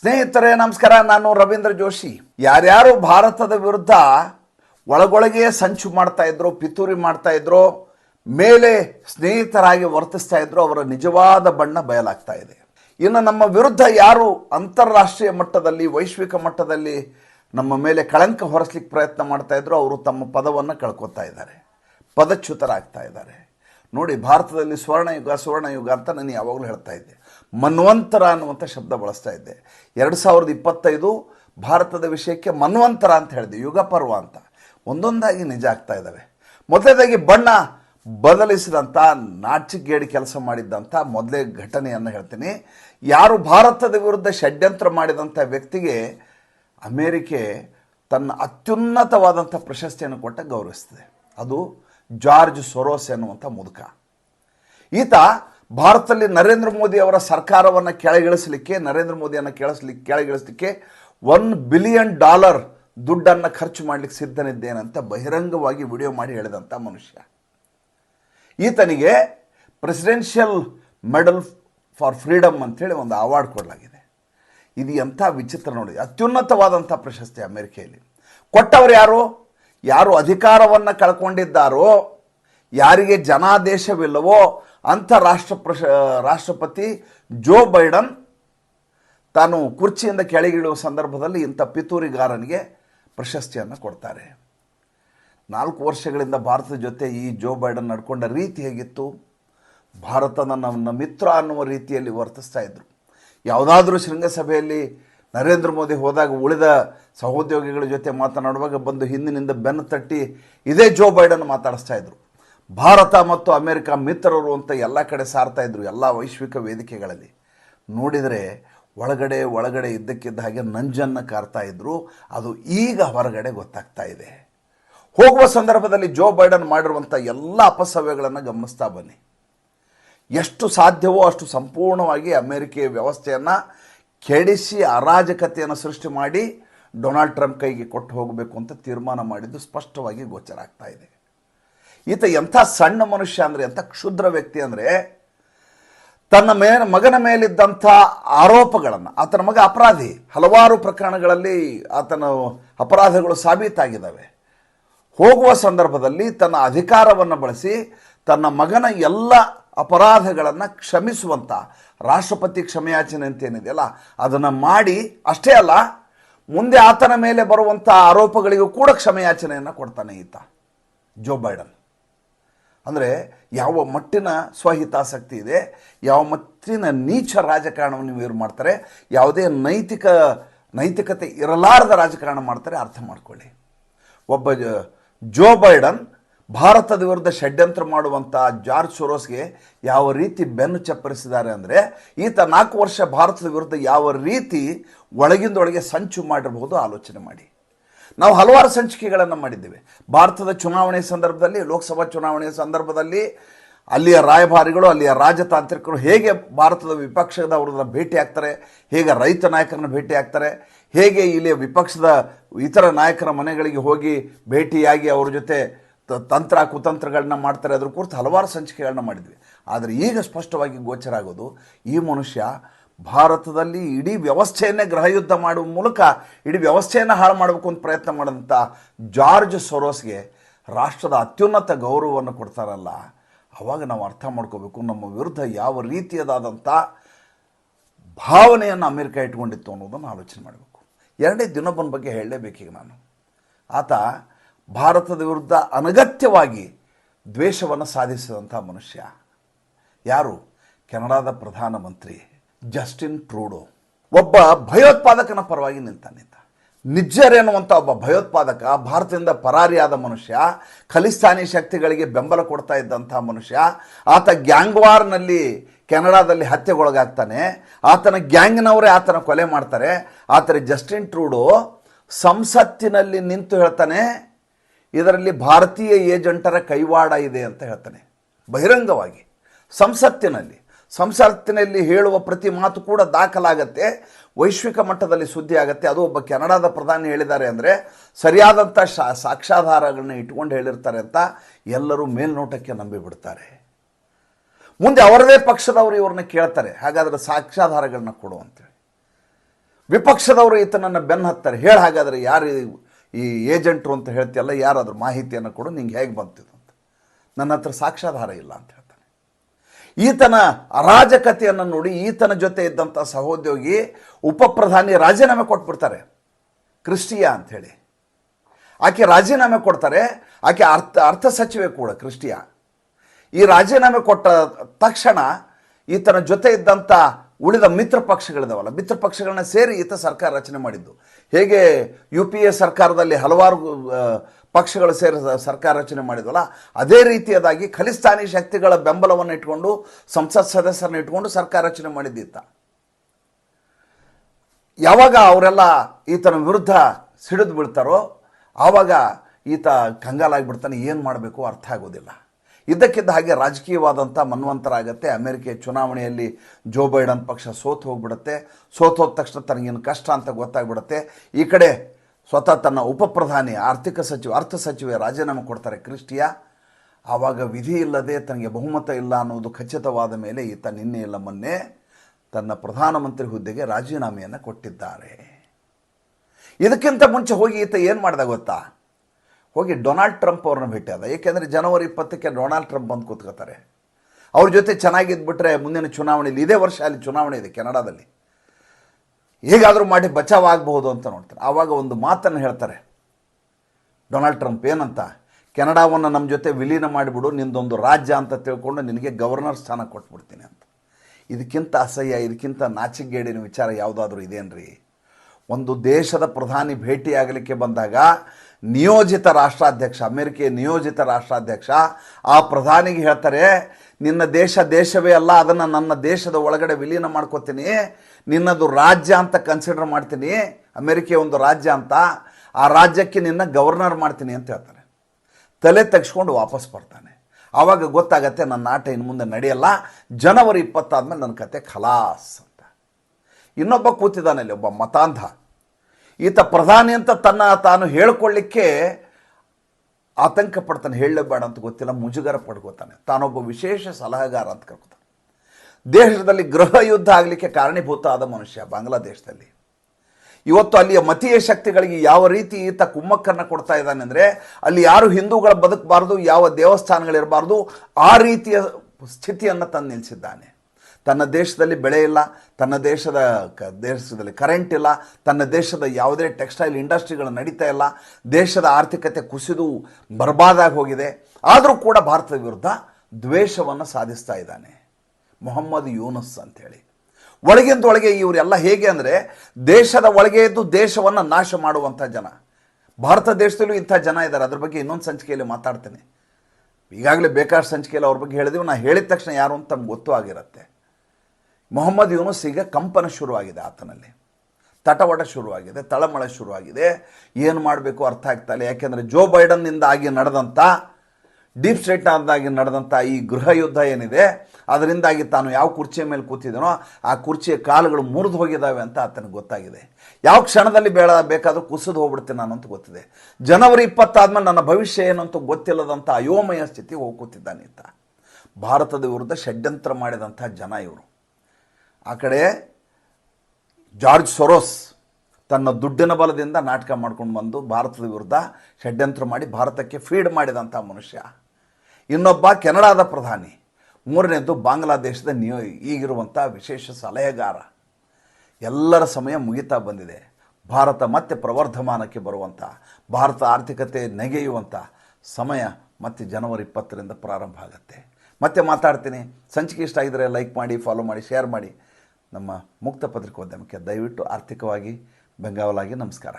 ಸ್ನೇಹಿತರೇ, ನಮಸ್ಕಾರ. ನಾನು ರವೀಂದ್ರ ಜೋಶಿ. ಯಾರ್ಯಾರು ಭಾರತದ ವಿರುದ್ಧ ಒಳಗೊಳಗೆ ಸಂಚು ಮಾಡ್ತಾ ಇದ್ರು, ಪಿತೂರಿ ಮಾಡ್ತಾ ಇದ್ರು, ಮೇಲೆ ಸ್ನೇಹಿತರಾಗಿ ವರ್ತಿಸ್ತಾ ಇದ್ರು, ಅವರ ನಿಜವಾದ ಬಣ್ಣ ಬಯಲಾಗ್ತಾ ಇದೆ. ಇನ್ನು ನಮ್ಮ ವಿರುದ್ಧ ಯಾರು ಅಂತಾರಾಷ್ಟ್ರೀಯ ಮಟ್ಟದಲ್ಲಿ, ವೈಶ್ವಿಕ ಮಟ್ಟದಲ್ಲಿ ನಮ್ಮ ಮೇಲೆ ಕಳಂಕ ಹೊರಸ್ಲಿಕ್ಕೆ ಪ್ರಯತ್ನ ಮಾಡ್ತಾ ಇದ್ರು, ಅವರು ತಮ್ಮ ಪದವನ್ನು ಕಳ್ಕೊತಾ ಇದ್ದಾರೆ. ಪದಚ್ಯುತರಾಗ್ತಾ ಇದ್ದಾರೆ. ನೋಡಿ, ಭಾರತದಲ್ಲಿ ಸ್ವರ್ಣಯುಗ, ಸುವರ್ಣಯುಗ ಅಂತ ನಾನು ಯಾವಾಗಲೂ ಹೇಳ್ತಾ ಇದ್ದೆ. ಮನ್ವಂತರ ಅನ್ನುವಂಥ ಶಬ್ದ ಬಳಸ್ತಾ ಇದ್ದೆ. ಎರಡು ಸಾವಿರದ ಇಪ್ಪತ್ತೈದು ಭಾರತದ ವಿಷಯಕ್ಕೆ ಮನ್ವಂತರ ಅಂತ ಹೇಳಿದೆ, ಯುಗ ಪರ್ವ ಅಂತ. ಒಂದೊಂದಾಗಿ ನಿಜ ಆಗ್ತಾ ಇದ್ದಾವೆ. ಮೊದಲನೇದಾಗಿ ಬಣ್ಣ ಬದಲಿಸಿದಂಥ ನಾಚಿಗೇಡಿ ಕೆಲಸ ಮಾಡಿದ್ದಂಥ ಮೊದಲೇ ಘಟನೆಯನ್ನು ಹೇಳ್ತೀನಿ. ಯಾರು ಭಾರತದ ವಿರುದ್ಧ ಷಡ್ಯಂತ್ರ ಮಾಡಿದಂಥ ವ್ಯಕ್ತಿಗೆ ಅಮೇರಿಕೆ ತನ್ನ ಅತ್ಯುನ್ನತವಾದಂಥ ಪ್ರಶಸ್ತಿಯನ್ನು ಕೊಟ್ಟ ಗೌರವಿಸ್ತದೆ. ಅದು ಜಾರ್ಜ್ ಸೊರೋಸ್ ಎನ್ನುವಂಥ ಮುದುಕ. ಈತ ಭಾರತದಲ್ಲಿ ನರೇಂದ್ರ ಮೋದಿ ಅವರ ಸರ್ಕಾರವನ್ನು ಕೆಳಗಿಳಿಸಲಿಕ್ಕೆ, ನರೇಂದ್ರ ಮೋದಿಯನ್ನು ಕೆಳಸ್ಲಿಕ್ಕೆ ಕೆಳಗಿಳಿಸಲಿಕ್ಕೆ ಒನ್ ಬಿಲಿಯನ್ ಡಾಲರ್ ದುಡ್ಡನ್ನು ಖರ್ಚು ಮಾಡಲಿಕ್ಕೆ ಸಿದ್ಧನಿದ್ದೇನಂತ ಬಹಿರಂಗವಾಗಿ ವಿಡಿಯೋ ಮಾಡಿ ಹೇಳಿದಂಥ ಮನುಷ್ಯ. ಈತನಿಗೆ ಪ್ರೆಸಿಡೆನ್ಷಿಯಲ್ ಮೆಡಲ್ ಫಾರ್ ಫ್ರೀಡಮ್ ಅಂಥೇಳಿ ಒಂದು ಅವಾರ್ಡ್ ಕೊಡಲಾಗಿದೆ. ಇದು ಎಂಥ ವಿಚಿತ್ರ ನೋಡಿ, ಅತ್ಯುನ್ನತವಾದಂಥ ಪ್ರಶಸ್ತಿ ಅಮೆರಿಕೆಯಲ್ಲಿ. ಕೊಟ್ಟವರು ಯಾರು? ಯಾರು ಅಧಿಕಾರವನ್ನು ಕಳ್ಕೊಂಡಿದ್ದಾರೋ ಯಾರಿಗೆ ಜನಾದೇಶವಿಲ್ಲವೋ ಅಂಥ ರಾಷ್ಟ್ರ ಪ್ರಶ ರಾಷ್ಟ್ರಪತಿ ಜೋ ಬೈಡನ್ ತಾನು ಕುರ್ಚಿಯಿಂದ ಕೆಳಗಿಳುವ ಸಂದರ್ಭದಲ್ಲಿ ಇಂಥ ಪಿತೂರಿಗಾರನಿಗೆ ಪ್ರಶಸ್ತಿಯನ್ನು ಕೊಡ್ತಾರೆ. ನಾಲ್ಕು ವರ್ಷಗಳಿಂದ ಭಾರತದ ಜೊತೆ ಈ ಜೋ ಬೈಡನ್ ನಡ್ಕೊಂಡ ರೀತಿ ಹೇಗಿತ್ತು? ಭಾರತ ನನ್ನ ಮಿತ್ರ ಅನ್ನುವ ರೀತಿಯಲ್ಲಿ ವರ್ತಿಸ್ತಾ ಇದ್ದರು ಯಾವುದಾದ್ರೂ ಶೃಂಗಸಭೆಯಲ್ಲಿ ನರೇಂದ್ರ ಮೋದಿ ಹೋದಾಗ ಉಳಿದ ಸಹೋದ್ಯೋಗಿಗಳ ಜೊತೆ ಮಾತನಾಡುವಾಗ ಬಂದು ಹಿಂದಿನಿಂದ ಬೆನ್ನು ತಟ್ಟಿ ಇದೇ ಜೋ ಬೈಡನ್ ಮಾತಾಡಿಸ್ತಾ ಇದ್ರು. ಭಾರತ ಮತ್ತು ಅಮೆರಿಕ ಮಿತ್ರರು ಅಂತ ಎಲ್ಲ ಕಡೆ ಸಾರ್ತಾ ಇದ್ರು ಎಲ್ಲ ವೈಶ್ವಿಕ ವೇದಿಕೆಗಳಲ್ಲಿ. ನೋಡಿದರೆ ಒಳಗಡೆ ಒಳಗಡೆ ಇದ್ದಕ್ಕಿದ್ದ ಹಾಗೆ ನಂಜನ್ನು ಕಾರ್ತಾ ಇದ್ರು. ಅದು ಈಗ ಹೊರಗಡೆ ಗೊತ್ತಾಗ್ತಾ ಇದೆ. ಹೋಗುವ ಸಂದರ್ಭದಲ್ಲಿ ಜೋ ಬೈಡನ್ ಮಾಡಿರುವಂಥ ಎಲ್ಲ ಅಪಸವ್ಯಗಳನ್ನು ಗಮನಿಸ್ತಾ ಬನ್ನಿ. ಎಷ್ಟು ಸಾಧ್ಯವೋ ಅಷ್ಟು ಸಂಪೂರ್ಣವಾಗಿ ಅಮೆರಿಕೆಯ ವ್ಯವಸ್ಥೆಯನ್ನು ಕೆಡಿಸಿ ಅರಾಜಕತೆಯನ್ನು ಸೃಷ್ಟಿ ಮಾಡಿ ಡೊನಾಲ್ಡ್ ಟ್ರಂಪ್ ಕೈಗೆ ಕೊಟ್ಟು ಹೋಗಬೇಕು ಅಂತ ತೀರ್ಮಾನ ಮಾಡಿದ್ದು ಸ್ಪಷ್ಟವಾಗಿ ಗೋಚರ ಆಗ್ತಾ ಇದೆ. ಈತ ಎಂಥ ಸಣ್ಣ ಮನುಷ್ಯ ಅಂದರೆ, ಎಂಥ ಕ್ಷುದ್ರ ವ್ಯಕ್ತಿ ಅಂದರೆ, ತನ್ನ ಮೇ, ಮಗನ ಮೇಲಿದ್ದಂಥ ಆರೋಪಗಳನ್ನು, ಆತನ ಮಗ ಅಪರಾಧಿ, ಹಲವಾರು ಪ್ರಕರಣಗಳಲ್ಲಿ ಆತನ ಅಪರಾಧಗಳು ಸಾಬೀತಾಗಿದ್ದಾವೆ. ಹೋಗುವ ಸಂದರ್ಭದಲ್ಲಿ ತನ್ನ ಅಧಿಕಾರವನ್ನು ಬಳಸಿ, ತನ್ನ ಮಗನ ಎಲ್ಲ ಅಪರಾಧಗಳನ್ನು ಕ್ಷಮಿಸುವಂಥ ರಾಷ್ಟ್ರಪತಿ ಕ್ಷಮೆಯಾಚನೆ ಅಂತ ಏನಿದೆಯಲ್ಲ, ಅದನ್ನು ಮಾಡಿ, ಅಷ್ಟೇ ಅಲ್ಲ, ಮುಂದೆ ಆತನ ಮೇಲೆ ಬರುವಂಥ ಆರೋಪಗಳಿಗೂ ಕೂಡ ಕ್ಷಮೆಯಾಚನೆಯನ್ನು ಕೊಡ್ತಾನೆ ಈತ, ಜೋ ಬೈಡನ್. ಅಂದರೆ ಯಾವ ಮಟ್ಟಿನ ಸ್ವಹಿತಾಸಕ್ತಿ ಇದೆ, ಯಾವ ಮಟ್ಟಿನ ನೀಚ ರಾಜಕಾರಣವನ್ನು ಇವರು ಮಾಡ್ತಾರೆ, ಯಾವುದೇ ನೈತಿಕ, ನೈತಿಕತೆ ಇರಲಾರದ ರಾಜಕಾರಣ ಮಾಡ್ತಾರೆ, ಅರ್ಥ ಮಾಡ್ಕೊಳ್ಳಿ. ಒಬ್ಬ ಜೋ ಬೈಡನ್ ಭಾರತದ ವಿರುದ್ಧ ಷಡ್ಯಂತ್ರ ಮಾಡುವಂಥ ಜಾರ್ಜ್ ಸೊರೋಸ್ಗೆ ಯಾವ ರೀತಿ ಬೆನ್ನು ಚಪ್ಪರಿಸಿದ್ದಾರೆ ಅಂದರೆ, ಈತ ನಾಲ್ಕು ವರ್ಷ ಭಾರತದ ವಿರುದ್ಧ ಯಾವ ರೀತಿ ಒಳಗಿಂದೊಳಗೆ ಸಂಚು ಮಾಡಿರಬಹುದು ಆಲೋಚನೆ ಮಾಡಿ. ನಾವು ಹಲವಾರು ಸಂಚಿಕೆಗಳನ್ನು ಮಾಡಿದ್ದೇವೆ. ಭಾರತದ ಚುನಾವಣೆ ಸಂದರ್ಭದಲ್ಲಿ, ಲೋಕಸಭಾ ಚುನಾವಣೆಯ ಸಂದರ್ಭದಲ್ಲಿ ಅಲ್ಲಿಯ ರಾಯಭಾರಿಗಳು, ಅಲ್ಲಿಯ ರಾಜತಾಂತ್ರಿಕರು ಹೇಗೆ ಭಾರತದ ವಿಪಕ್ಷದವ್ರನ್ನ ಭೇಟಿ ಆಗ್ತಾರೆ, ಹೇಗೆ ರೈತ ನಾಯಕರನ್ನ ಭೇಟಿ ಆಗ್ತಾರೆ, ಹೇಗೆ ಇಲ್ಲಿಯ ವಿಪಕ್ಷದ ಇತರ ನಾಯಕರ ಮನೆಗಳಿಗೆ ಹೋಗಿ ಭೇಟಿಯಾಗಿ ಅವ್ರ ಜೊತೆ ತಂತ್ರ, ಕುತಂತ್ರಗಳನ್ನ ಮಾಡ್ತಾರೆ ಅದ್ರ ಕುರಿತು ಹಲವಾರು ಸಂಚಿಕೆಗಳನ್ನ ಮಾಡಿದ್ವಿ. ಆದರೆ ಈಗ ಸ್ಪಷ್ಟವಾಗಿ ಗೋಚರ ಆಗೋದು, ಈ ಮನುಷ್ಯ ಭಾರತದಲ್ಲಿ ಇಡೀ ವ್ಯವಸ್ಥೆಯನ್ನೇ ಗೃಹಯುದ್ಧ ಮಾಡುವ ಮೂಲಕ ಇಡೀ ವ್ಯವಸ್ಥೆಯನ್ನು ಹಾಳು ಮಾಡಬೇಕು ಅಂತ ಪ್ರಯತ್ನ ಮಾಡಿದಂಥ ಜಾರ್ಜ್ ಸೊರೋಸ್ಗೆ ರಾಷ್ಟ್ರದ ಅತ್ಯುನ್ನತ ಗೌರವವನ್ನು ಕೊಡ್ತಾರಲ್ಲ, ಅವಾಗ ನಾವು ಅರ್ಥ ಮಾಡ್ಕೋಬೇಕು ನಮ್ಮ ವಿರುದ್ಧ ಯಾವ ರೀತಿಯದಾದಂಥ ಭಾವನೆಯನ್ನು ಅಮೆರಿಕ ಇಟ್ಕೊಂಡಿತ್ತು ಅನ್ನೋದನ್ನು ಆಲೋಚನೆ ಮಾಡಬೇಕು. ಎರಡನೇ ದಿನೊಬ್ಬನ ಬಗ್ಗೆ ಹೇಳಲೇಬೇಕೀಗ ನಾನು. ಆತ ಭಾರತದ ವಿರುದ್ಧ ಅನಗತ್ಯವಾಗಿ ದ್ವೇಷವನ್ನು ಸಾಧಿಸಿದಂಥ ಮನುಷ್ಯ. ಯಾರು? ಕೆನಡಾದ ಪ್ರಧಾನಮಂತ್ರಿ. Justin Trudeau. ಒಬ್ಬ ಭಯೋತ್ಪಾದಕನ ಪರವಾಗಿ ನಿಂತಾನೆ ನಿಜ್ಜರ್ ಎನ್ನುವಂಥ ಒಬ್ಬ ಭಯೋತ್ಪಾದಕ ಭಾರತದಿಂದ ಪರಾರಿಯಾದ ಮನುಷ್ಯ, ಖಲಿಸ್ತಾನಿ ಶಕ್ತಿಗಳಿಗೆ ಬೆಂಬಲ ಕೊಡ್ತಾ ಇದ್ದಂಥ ಮನುಷ್ಯ, ಆತ ಗ್ಯಾಂಗ್ವಾರ್ನಲ್ಲಿ ಕೆನಡಾದಲ್ಲಿ ಹತ್ಯೆಗೊಳಗಾಗ್ತಾನೆ. ಆತನ ಗ್ಯಾಂಗ್ನವರೇ ಆತನ ಕೊಲೆ ಮಾಡ್ತಾರೆ. ಆದರೆ ಜಸ್ಟಿನ್ ಟ್ರೂಡೋ ಸಂಸತ್ತಿನಲ್ಲಿ ನಿಂತು ಹೇಳ್ತಾನೆ, ಇದರಲ್ಲಿ ಭಾರತೀಯ ಏಜೆಂಟರ ಕೈವಾಡ ಇದೆ ಅಂತ ಹೇಳ್ತಾನೆ. ಬಹಿರಂಗವಾಗಿ ಸಂಸತ್ತಿನಲ್ಲಿ. ಸಂಸತ್ತಿನಲ್ಲಿ ಹೇಳುವ ಪ್ರತಿ ಮಾತು ಕೂಡ ದಾಖಲಾಗತ್ತೆ. ವೈಶ್ವಿಕ ಮಟ್ಟದಲ್ಲಿ ಸುದ್ದಿ ಆಗುತ್ತೆ. ಅದು ಒಬ್ಬ ಕೆನಡಾದ ಪ್ರಧಾನಿ ಹೇಳಿದ್ದಾರೆ ಅಂದರೆ ಸರಿಯಾದಂಥ ಶಾ, ಸಾಕ್ಷ್ಯಾಧಾರಗಳನ್ನ ಇಟ್ಕೊಂಡು ಹೇಳಿರ್ತಾರೆ ಅಂತ ಎಲ್ಲರೂ ಮೇಲ್ನೋಟಕ್ಕೆ ನಂಬಿಬಿಡ್ತಾರೆ. ಮುಂದೆ ಅವರದೇ ಪಕ್ಷದವರು ಇವ್ರನ್ನ ಕೇಳ್ತಾರೆ. ಹಾಗಾದರೆ ಸಾಕ್ಷ್ಯಾಧಾರಗಳನ್ನ ಕೊಡು ಅಂತೇಳಿ. ವಿಪಕ್ಷದವರು ಈತನನ್ನು ಬೆನ್ನು ಹತ್ತಾರೆ. ಹೇಳಿ ಹಾಗಾದರೆ ಯಾರು ಈ- ಏಜೆಂಟ್ರು ಅಂತ ಹೇಳ್ತಿಯಲ್ಲ, ಯಾರಾದರೂ ಮಾಹಿತಿಯನ್ನು ಕೊಡು, ನಿಂಗೆ ಹೇಗೆ ಬಂತಿದ್ದು ಅಂತ. ನನ್ನ ಹತ್ರ ಸಾಕ್ಷ್ಯಾಧಾರ ಇಲ್ಲ ಅಂತ ಈತನ ಅರಾಜಕತೆಯನ್ನು ನೋಡಿ ಈತನ ಜೊತೆ ಇದ್ದಂಥ ಸಹೋದ್ಯೋಗಿ ಉಪ ಪ್ರಧಾನಿ ರಾಜೀನಾಮೆ ಕೊಟ್ಬಿಡ್ತಾರೆ. ಕ್ರಿಸ್ಟಿಯಾ ಅಂಥೇಳಿ. ಆಕೆ ರಾಜೀನಾಮೆ ಕೊಡ್ತಾರೆ. ಆಕೆ ಅರ್ಥ ಅರ್ಥ ಸಚಿವೆ ಕೂಡ ಕ್ರಿಸ್ಟಿಯಾ. ಈ ರಾಜೀನಾಮೆ ಕೊಟ್ಟ ತಕ್ಷಣ ಈತನ ಜೊತೆ ಇದ್ದಂಥ ಉಳಿದ ಮಿತ್ರ ಪಕ್ಷಗಳಿದಾವಲ್ಲ, ಮಿತ್ರ ಪಕ್ಷಗಳನ್ನ ಸೇರಿ ಈತ ಸರ್ಕಾರ ರಚನೆ ಮಾಡಿದ್ದು. ಹೇಗೆ ಯು ಪಿ ಎ ಸರ್ಕಾರದಲ್ಲಿ ಹಲವಾರು ಪಕ್ಷಗಳು ಸೇರಿ ಸರ್ಕಾರ ರಚನೆ ಮಾಡಿದ್ವಲ್ಲ, ಅದೇ ರೀತಿಯದಾಗಿ ಖಲಿಸ್ತಾನಿ ಶಕ್ತಿಗಳ ಬೆಂಬಲವನ್ನು ಇಟ್ಕೊಂಡು ಸಂಸತ್ ಸದಸ್ಯರನ್ನ ಇಟ್ಕೊಂಡು ಸರ್ಕಾರ ರಚನೆ ಮಾಡಿದ್ದಿತ್ತ. ಯಾವಾಗ ಅವರೆಲ್ಲ ಈತನ ವಿರುದ್ಧ ಸಿಡಿದು ಬಿಡ್ತಾರೋ ಆವಾಗ ಈತ ಕಂಗಾಲಾಗ್ಬಿಡ್ತಾನೆ, ಏನು ಮಾಡಬೇಕು ಅರ್ಥ ಆಗೋದಿಲ್ಲ. ಇದ್ದಕ್ಕಿದ್ದ ಹಾಗೆ ರಾಜಕೀಯವಾದಂಥ ಮನ್ವಂತರ ಆಗತ್ತೆ ಅಮೆರಿಕೆ ಚುನಾವಣೆಯಲ್ಲಿ ಜೋ ಬೈಡನ್ ಪಕ್ಷ ಸೋತು ಹೋಗ್ಬಿಡುತ್ತೆ ಸೋತೋದ ತಕ್ಷಣ ತನಗೇನು ಕಷ್ಟ ಅಂತ ಗೊತ್ತಾಗ್ಬಿಡುತ್ತೆ. ಈ ಕಡೆ ಸ್ವತಃ ತನ್ನ ಉಪಪ್ರಧಾನಿ, ಆರ್ಥಿಕ ಸಚಿವ, ಅರ್ಥ ಸಚಿವೆ ರಾಜೀನಾಮೆ ಕೊಡ್ತಾರೆ ಕ್ರಿಸ್ಟಿಯಾ. ಆವಾಗ ವಿಧಿ ಇಲ್ಲದೆ ತನಗೆ ಬಹುಮತ ಇಲ್ಲ ಅನ್ನೋದು ಖಚಿತವಾದ ಮೇಲೆ ಈತ ನಿನ್ನೆ ಇಲ್ಲ ಮೊನ್ನೆ ತನ್ನ ಪ್ರಧಾನಮಂತ್ರಿ ಹುದ್ದೆಗೆ ರಾಜೀನಾಮೆಯನ್ನು ಕೊಟ್ಟಿದ್ದಾರೆ. ಇದಕ್ಕಿಂತ ಮುಂಚೆ ಹೋಗಿ ಈತ ಏನು ಮಾಡ್ದ ಗೊತ್ತಾ? ಹೋಗಿ ಡೊನಾಲ್ಡ್ ಟ್ರಂಪ್ ಅವ್ರನ್ನ ಭೇಟಿಯಾದ ಏಕೆಂದರೆ ಜನವರಿ ಇಪ್ಪತ್ತಕ್ಕೆ ಡೊನಾಲ್ಡ್ ಟ್ರಂಪ್ ಬಂದು ಕೂತ್ಕೋತಾರೆ. ಅವ್ರ ಜೊತೆ ಚೆನ್ನಾಗಿದ್ದುಬಿಟ್ರೆ ಮುಂದಿನ ಚುನಾವಣೆಯಲ್ಲಿ, ಇದೇ ವರ್ಷ ಅಲ್ಲಿ ಚುನಾವಣೆ ಇದೆ ಕೆನಡಾದಲ್ಲಿ. ಹೇಗಾದರೂ ಮಾಡಿ ಬಚಾವ್ ಆಗಬಹುದು ಅಂತ ನೋಡ್ತಾರೆ. ಆವಾಗ ಒಂದು ಮಾತನ್ನು ಹೇಳ್ತಾರೆ. ಡೊನಾಲ್ಡ್ ಟ್ರಂಪ್ ಏನಂತ? ಕೆನಡಾವನ್ನು ನಮ್ಮ ಜೊತೆ ವಿಲೀನ ಮಾಡಿಬಿಡು, ನಿಂದೊಂದು ರಾಜ್ಯ ಅಂತ ತಿಳ್ಕೊಂಡು ನಿನಗೆ ಗವರ್ನರ್ ಸ್ಥಾನ ಕೊಟ್ಬಿಡ್ತೀನಿ ಅಂತ. ಇದಕ್ಕಿಂತ ಅಸಹ್ಯ, ಇದಕ್ಕಿಂತ ನಾಚಿಗೇಡಿನ ವಿಚಾರ ಯಾವುದಾದ್ರೂ ಇದೇನ್ರಿ ಒಂದು ದೇಶದ ಪ್ರಧಾನಿ ಭೇಟಿಯಾಗಲಿಕ್ಕೆ ಬಂದಾಗ ನಿಯೋಜಿತ ರಾಷ್ಟ್ರಾಧ್ಯಕ್ಷ, ಅಮೆರಿಕೆಯ ನಿಯೋಜಿತ ರಾಷ್ಟ್ರಾಧ್ಯಕ್ಷ ಆ ಪ್ರಧಾನಿಗೆ ಹೇಳ್ತಾರೆ, ನಿನ್ನ ದೇಶ ದೇಶವೇ ಅಲ್ಲ, ಅದನ್ನು ನನ್ನ ದೇಶದ ಒಳಗಡೆ ವಿಲೀನ ಮಾಡ್ಕೋತೀನಿ. ನಿನ್ನದು ರಾಜ್ಯ ಅಂತ ಕನ್ಸಿಡರ್ ಮಾಡ್ತೀನಿ, ಅಮೆರಿಕ ಒಂದು ರಾಜ್ಯ ಅಂತ, ಆ ರಾಜ್ಯಕ್ಕೆ ನಿನ್ನ ಗವರ್ನರ್ ಮಾಡ್ತೀನಿ ಅಂತ ಹೇಳ್ತಾರೆ. ತಲೆ ತೆಗೆಸ್ಕೊಂಡು ವಾಪಸ್ ಬರ್ತಾನೆ. ಆವಾಗ ಗೊತ್ತಾಗತ್ತೆ ನನ್ನ ಆಟ ಇನ್ನು ಮುಂದೆ ನಡೆಯಲ್ಲ, ಜನವರಿ ಇಪ್ಪತ್ತಾದ್ಮೇಲೆ ನನ್ನ ಕತೆ ಖಲಾಸ್ ಅಂತ. ಇನ್ನೊಬ್ಬ ಕೂತಿದ್ದಾನೆ ಅಲ್ಲಿ, ಒಬ್ಬ ಮತಾಂಧ. ಈತ ಪ್ರಧಾನಿ ಅಂತ ತನ್ನ ತಾನು ಹೇಳ್ಕೊಳ್ಳಿಕ್ಕೆ ಆತಂಕ ಪಡ್ತಾನೆ, ಹೇಳಲೇಬೇಡ ಅಂತ ಗೊತ್ತಿಲ್ಲ, ಮುಜುಗರ ಪಡ್ಕೋತಾನೆ. ತಾನೊಬ್ಬ ವಿಶೇಷ ಸಲಹೆಗಾರ ಅಂತ ಕರ್ಕೋತಾನೆ. ದೇಶದಲ್ಲಿ ಗೃಹ ಯುದ್ಧ ಆಗಲಿಕ್ಕೆ ಕಾರಣೀಭೂತ ಆದ ಮನುಷ್ಯ ಬಾಂಗ್ಲಾದೇಶದಲ್ಲಿ. ಇವತ್ತು ಅಲ್ಲಿಯ ಮತೀಯ ಶಕ್ತಿಗಳಿಗೆ ಯಾವ ರೀತಿ ಈತ ಕುಮ್ಮಕ್ಕನ್ನು ಕೊಡ್ತಾ ಇದ್ದಾನೆ ಅಂದರೆ, ಅಲ್ಲಿ ಯಾರು ಹಿಂದೂಗಳ ಬದುಕಬಾರ್ದು, ಯಾವ ದೇವಸ್ಥಾನಗಳಿರಬಾರ್ದು, ಆ ರೀತಿಯ ಸ್ಥಿತಿಯನ್ನು ತಂದು ನಿಲ್ಲಿಸಿದ್ದಾನೆ ತನ್ನ ದೇಶದಲ್ಲಿ ಬೆಳೆ ಇಲ್ಲ, ತನ್ನ ದೇಶದ ಕ, ದೇಶದಲ್ಲಿ ಕರೆಂಟ್ ಇಲ್ಲ, ತನ್ನ ದೇಶದ ಯಾವುದೇ ಟೆಕ್ಸ್ಟೈಲ್ ಇಂಡಸ್ಟ್ರಿಗಳು ನಡೀತಾ ಇಲ್ಲ, ದೇಶದ ಆರ್ಥಿಕತೆ ಕುಸಿದು ಬರ್ಬಾದಾಗಿ ಹೋಗಿದೆ. ಆದರೂ ಕೂಡ ಭಾರತದ ವಿರುದ್ಧ ದ್ವೇಷವನ್ನು ಸಾಧಿಸ್ತಾ ಇದ್ದಾನೆ. ಮೊಹಮ್ಮದ್ ಯೂನಸ್ ಅಂತೇಳಿ ಒಳಗಿಂದೊಳಗೆ ಇವರೆಲ್ಲ ಹೇಗೆ ಅಂದರೆ ದೇಶದ ಒಳಗೆ ಇದ್ದು ದೇಶವನ್ನು ನಾಶ ಮಾಡುವಂಥ ಜನ. ಭಾರತ ದೇಶದಲ್ಲೂ ಇಂಥ ಜನ ಇದ್ದಾರೆ. ಅದ್ರ ಬಗ್ಗೆ ಇನ್ನೊಂದು ಸಂಚಿಕೆಯಲ್ಲಿ ಮಾತಾಡ್ತೇನೆ. ಈಗಾಗಲೇ ಬೇಕಾದಷ್ಟು ಸಂಚಿಕೆಯಲ್ಲಿ ಅವ್ರ ಬಗ್ಗೆ ಹೇಳಿದ್ವಿ. ನಾನು ಹೇಳಿದ ತಕ್ಷಣ ಯಾರು ಅಂತ ತಮ್ಗೆ ಗೊತ್ತು ಆಗಿರುತ್ತೆ. ಮೊಹಮ್ಮದ್ ಯೂನುಸ್ ಈಗ ಕಂಪನ ಶುರುವಾಗಿದೆ ಆತನಲ್ಲಿ. ತಟವಟ ಶುರುವಾಗಿದೆ, ತಳಮಳ ಶುರುವಾಗಿದೆ. ಏನು ಮಾಡಬೇಕು ಅರ್ಥ ಆಗ್ತಾ ಇಲ್ಲ. ಯಾಕೆಂದರೆ ಜೋ ಬೈಡನ್ನಿಂದ ಆಗಿ ನಡೆದಂಥ ಡೀಪ್ ಸ್ಟೇಟ್ ಆದಾಗಿ ನಡೆದಂಥ ಈ ಗೃಹ ಯುದ್ಧ ಏನಿದೆ ಅದರಿಂದಾಗಿ ತಾನು ಯಾವ ಕುರ್ಚಿಯ ಮೇಲೆ ಕೂತಿದ್ದಾನೋ ಆ ಕುರ್ಚಿಯ ಕಾಲುಗಳು ಮುರಿದು ಹೋಗಿದ್ದಾವೆ ಅಂತ ಆತನಿಗೆ ಗೊತ್ತಾಗಿದೆ. ಯಾವ ಕ್ಷಣದಲ್ಲಿ ಬೇಡ, ಬೇಕಾದರೂ ಕುಸಿದು ಹೋಗ್ಬಿಡ್ತೀನಿ ನಾನು ಅಂತ ಗೊತ್ತಿದೆ. ಜನವರಿ ಇಪ್ಪತ್ತಾದ್ಮೇಲೆ ನನ್ನ ಭವಿಷ್ಯ ಏನು ಅಂತ ಗೊತ್ತಿಲ್ಲದಂಥ ಅಯೋಮಯ ಸ್ಥಿತಿ ಹೋಗುತ್ತಿದ್ದಾನೆ ಈತ. ಭಾರತದ ವಿರುದ್ಧ ಷಡ್ಯಂತ್ರ ಮಾಡಿದಂಥ ಜನ ಇವರು. ಆ ಕಡೆ ಜಾರ್ಜ್ ಸೊರೋಸ್ ತನ್ನ ದುಡ್ಡಿನ ಬಲದಿಂದ ನಾಟಕ ಮಾಡ್ಕೊಂಡು ಬಂದು ಭಾರತದ ವಿರುದ್ಧ ಷಡ್ಯಂತ್ರ ಮಾಡಿ ಭಾರತಕ್ಕೆ ಫೀಡ್ ಮಾಡಿದಂಥ ಮನುಷ್ಯ. ಇನ್ನೊಬ್ಬ ಕೆನಡಾದ ಪ್ರಧಾನಿ. ಮೂರನೇದು ಬಾಂಗ್ಲಾದೇಶದ ನಿಯೋ, ಈಗಿರುವಂಥ ವಿಶೇಷ ಸಲಹೆಗಾರ. ಎಲ್ಲರ ಸಮಯ ಮುಗಿತಾ ಬಂದಿದೆ. ಭಾರತ ಮತ್ತೆ ಪ್ರವರ್ಧಮಾನಕ್ಕೆ ಬರುವಂಥ, ಭಾರತ ಆರ್ಥಿಕತೆ ನೆಗೆಯುವಂಥ ಸಮಯ ಮತ್ತೆ ಜನವರಿ ಇಪ್ಪತ್ತರಿಂದ ಪ್ರಾರಂಭ ಆಗುತ್ತೆ. ಮತ್ತೆ ಮಾತಾಡ್ತೀನಿ. ಸಂಚಿಕೆ ಇಷ್ಟ ಆಗಿದ್ರೆ ಲೈಕ್ ಮಾಡಿ, ಫಾಲೋ ಮಾಡಿ, ಶೇರ್ ಮಾಡಿ. ನಮ್ಮ ಮುಕ್ತ ಪತ್ರಿಕೋದ್ಯಮಕ್ಕೆ ದಯವಿಟ್ಟು ಆರ್ಥಿಕವಾಗಿ ಬೆಂಗಾವಲಾಗಿ ನಮಸ್ಕಾರ.